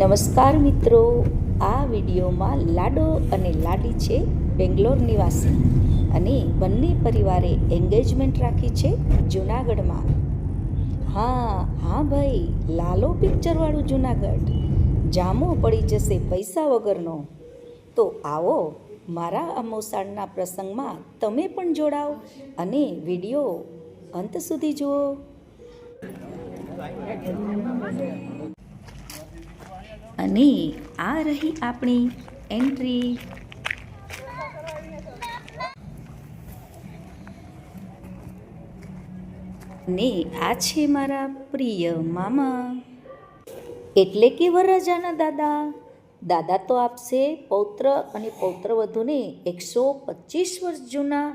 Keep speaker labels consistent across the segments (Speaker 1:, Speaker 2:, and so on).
Speaker 1: નમસ્કાર મિત્રો, આ વિડીયોમાં લાડો અને લાડી છે બેંગ્લોર નિવાસી અને બંને પરિવારે એન્ગેજમેન્ટ રાખી છે જૂનાગઢમાં. હા હા ભાઈ, લાલો પિક્ચરવાળું જૂનાગઢ. જામો પડી જશે પૈસા વગરનો. તો આવો, મારા અમોસાળના પ્રસંગમાં તમે પણ જોડાઓ અને વીડિયો અંત સુધી જુઓ. અને આ રહી આપણી એન્ટ્રી. ને આ છે મારા પ્રિય મામા. એટલે કે વરરાજાના દાદા. દાદા તો આપશે પૌત્ર અને પૌત્ર વધુને એકસો પચીસ વર્ષ જૂના.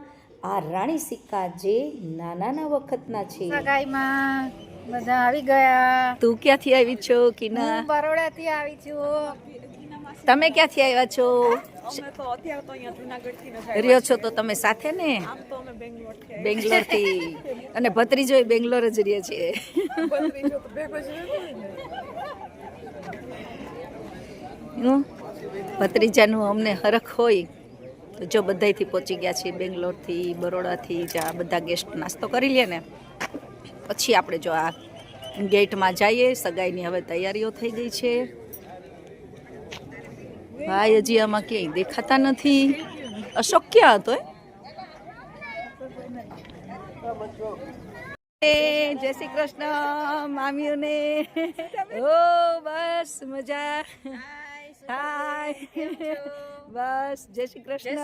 Speaker 1: આ રાણી સિક્કા જે નાનાના વખતના છે.
Speaker 2: સગાઈમાં બધા આવી ગયા.
Speaker 1: તું ક્યાંથી આવી છો કિના? હું
Speaker 2: બરોડાથી આવી છું.
Speaker 1: તમે ક્યાંથી આવ્યા છો? અમે
Speaker 3: તો અત્યારે તો અહીંયા જુનાગઢથી ન
Speaker 1: રહ્યો છો તો તમે સાથે ને? આમ
Speaker 3: તો અમે બેંગ્લોરથી
Speaker 1: બેંગ્લોરથી અને ભત્રીજો બેંગ્લોર જ રહે છે. બત્રીજો
Speaker 3: તો ભેગો જ
Speaker 1: ભત્રીજાનું અમને હરખ હોય તો જો બધાથી પહોંચી ગયા છીએ બેંગ્લોરથી બરોડાથી જ્યાં બધા ગેસ્ટ નાસ્તો કરી લે ને. પછી આપણે જો આ ગેટમાં જઈએ સગાઈની હવે તૈયારીઓ થઈ ગઈ છે. ભાઈ હજી આમાં ક્યાંય દેખાતા નથી. અશોક ક્યાં હતો એ જય શ્રી કૃષ્ણ મામીઓને. ઓ બસ મજા. હાય. બસ જય શ્રી કૃષ્ણ.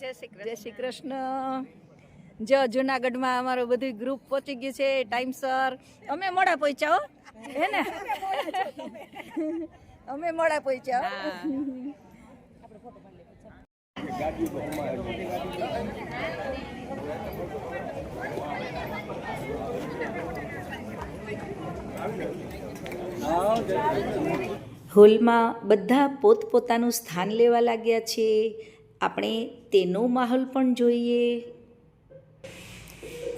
Speaker 1: જય શ્રી જય શ્રી કૃષ્ણ. જો જુનાગઢમાં અમારું બધું ગ્રુપ પહોંચી ગયું છે ટાઈમસર અમે મોડા પહોંચ્યા હો. હે ને? અમે મોડા પહોંચ્યા. હોલમાં બધા પોતપોતાનું સ્થાન લેવા લાગ્યા છે. આપણે તેનો માહોલ પણ જોઈએ.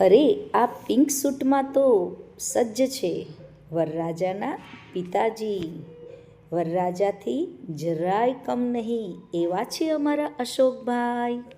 Speaker 1: અરે, આ પિંક સૂટમાં તો સજ્જ છે. વરરાજાના પિતાજી. વરરાજાથી જરાય કમ નહીં. એવા છે અમારા અશોકભાઈ.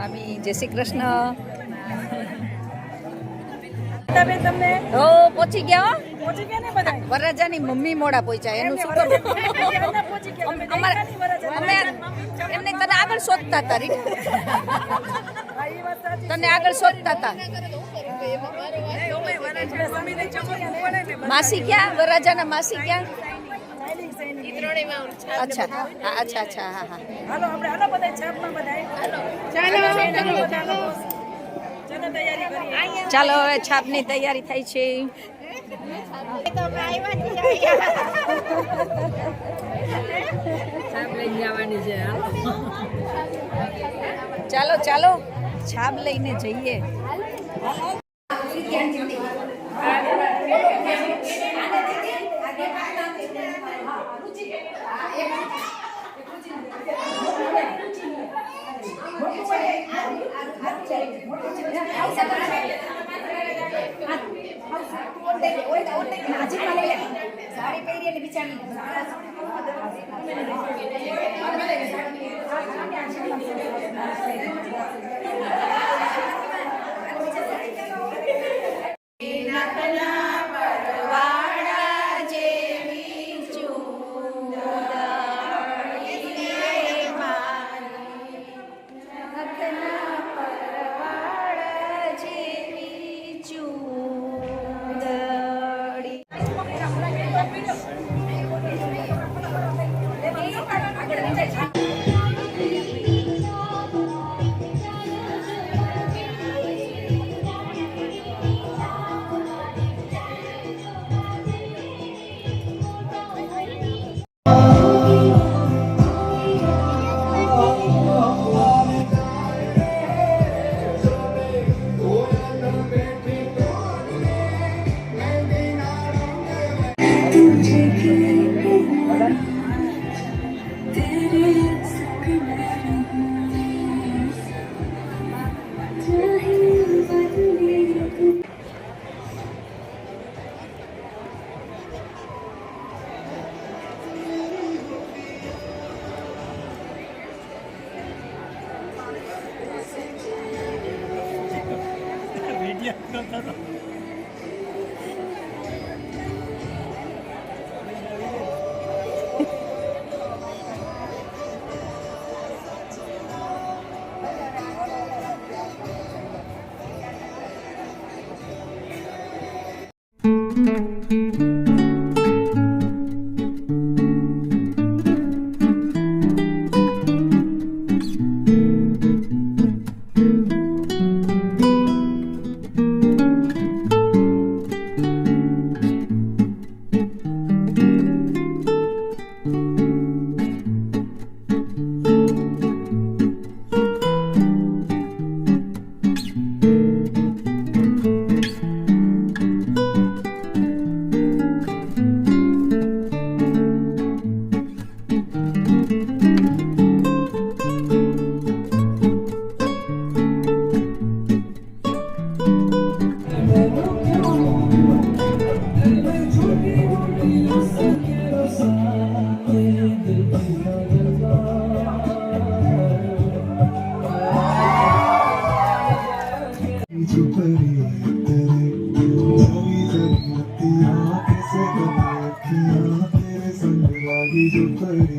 Speaker 1: મામી જય શ્રી કૃષ્ણ.
Speaker 3: તમે તમને?
Speaker 1: ઓ પહોંચી ગયા હો.
Speaker 3: પહોંચી ગયા ને બધા?
Speaker 1: વરરાજાની મમ્મી મોડા પહોંચ્યા એનું શું કરવું
Speaker 3: પહોંચી અમારા અમે
Speaker 1: એમને તને આગળ શોધતા હતા
Speaker 3: તને
Speaker 1: આગળ શોધતા હતા. માસી ક્યાં વરરાજાના માસી ક્યાં
Speaker 3: અચ્છા.
Speaker 1: અચ્છા અચ્છા હા હા.
Speaker 3: હાલો આપણે હાલો બધા છાપમાં બધા હાલો. ચાલો ચાલો ચાલો.
Speaker 1: તૈયારી હવે છાપની તૈયારી થાય છે. ચાલો ચાલો. છાપ લઈને જઈએ. ನಾಜಿಕ್ ಮನೆ ಸಾರಿ ಪೈರಿಯಲ್ಲಿ ಬಿಚಾಡಿ
Speaker 4: यारी जो करे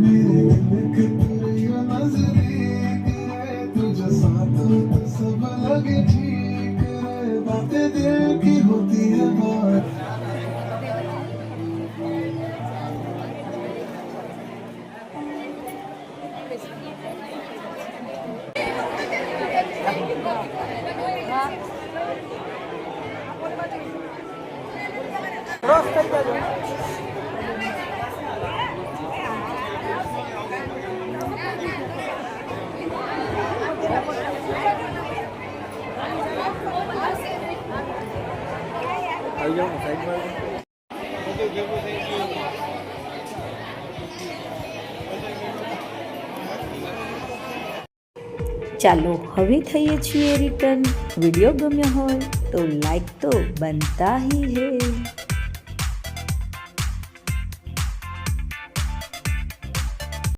Speaker 4: मेरे मिलक तेरी नजरे तेरे तुझे साथ तो सब लगे ठीक रे बातें दिल की होती है बात Cross થઈ લઈ જાઓ સાઈડમાં
Speaker 1: ચાલો હવે થઈએ છીએ રિટર્ન વીડિયો ગમ્યો હોય તો લાઈક તો બનતા હી હે.